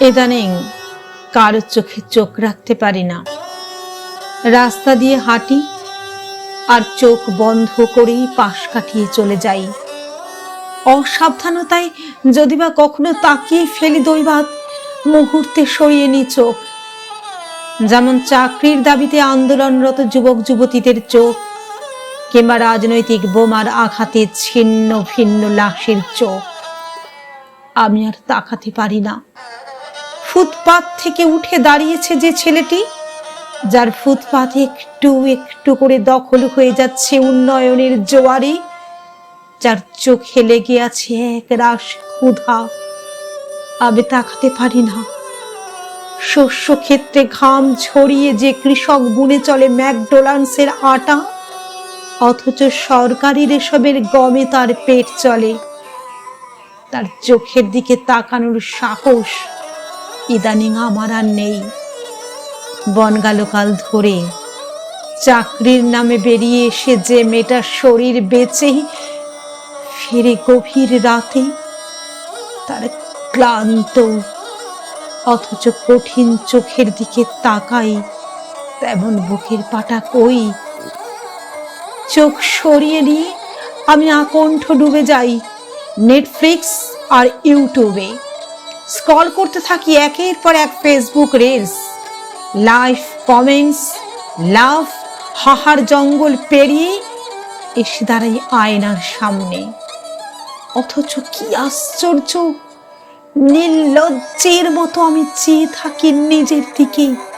ইদানিং কারও চোখে চোখ রাখতে পারি না। রাস্তা দিয়ে হাঁটি আর চোখ বন্ধ করেই পাশ কাটিয়ে চলে যাই। অসাবধানতায় যদি বা কখনো তাকিয়ে ফেলি দৈবাত মুহূর্তে সরিয়ে নি চোখ। যেমন চাকরির দাবিতে আন্দোলনরত যুবক যুবতীদের চোখ কিংবা রাজনৈতিক বোমার আঘাতে ছিন্ন ভিন্ন লাশের চোখ। আমি আর তাকাতে পারি না। ফুটপাত থেকে উঠে দাঁড়িয়েছে যে ছেলেটি, যার ফুটপাত একটু একটু করে দখল হয়ে যাচ্ছে উন্নয়নের জোয়ারে, যার চোখে লেগে আছে এক রাস ক্ষুধা। আমি তাকাতে পারি না। শস্য ক্ষেত্রে ঘাম ছড়িয়ে যে কৃষক বুনে চলে ম্যাকডোনাল্ডসের আটা, অথচ সরকারি রেশবের গমে তার পেট চলে। তার চোখের দিকে তাকানোর সাহস ইদানিং আমার আর নেই। বনগালকাল ধরে চাকরির নামে বেরিয়ে এসে যে মেয়েটার শরীর বেঁচে ফিরে গভীর রাতে তার ক্লান্ত অথচ কঠিন চোখের দিকে তাকাই, তেমন বুকের পাটা কই? চোখ সরিয়ে নিয়ে আমি আকণ্ঠ ডুবে যাই নেটফ্লিক্স আর ইউটিউবে। স্ক্রল করতে থাকি একের পর এক Facebook reels life comments love হাহার জঙ্গল পেরিয়ে এসে দাঁড়াই আয়নার সামনে। অথচ কি আশ্চর্য, নির্লজ্জের মতো আমি চেয়ে থাকি নিজের দিকে।